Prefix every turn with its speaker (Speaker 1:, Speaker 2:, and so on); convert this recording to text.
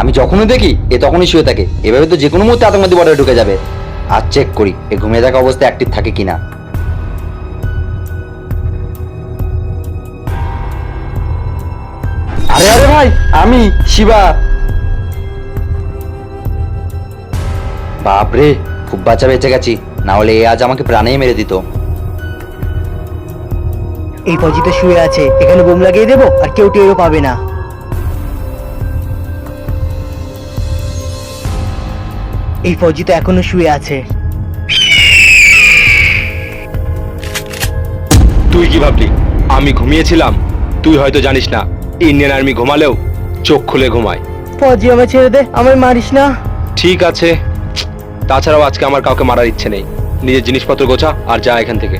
Speaker 1: আমি যখনই দেখি, এ তখনই শুয়ে থাকে। এভাবে তো যে কোনো মুহূর্তে আতঙ্কবাদী বর্ডারে ঢুকে যাবে। আর চেক করি, এ ঘুমিয়ে থাকা অবস্থায় অ্যাক্টিভ থাকে কিনা। আরে আরে ভাই, আমি, শিবা। বাপরে, খুব বাঁচা বেঁচে গেছি। না হলে এ আজ আমাকে প্রাণেই মেরে দিত।
Speaker 2: এই ফৌজিটা শুয়ে আছে, এখানে বোম লাগিয়ে দেবো আর কেউ টেরও পাবে না। এই ফৌজি তো এখনও শুয়ে আছে।
Speaker 3: তুই কি ভাবলি? আমি ঘুমিয়েছিলাম। তুই হয়তো জানিস না ইন্ডিয়ান আর্মি ঘুমালেও চোখ খুলে ঘুমায়।
Speaker 2: ফৌজি আমায় ছেড়ে দে আমায় মারিস না।
Speaker 3: ঠিক আছে। তাছাড়াও আজকে আমার কাউকে মারার ইচ্ছে নেই। নিজের জিনিসপত্র গোছা আর যা এখান থেকে।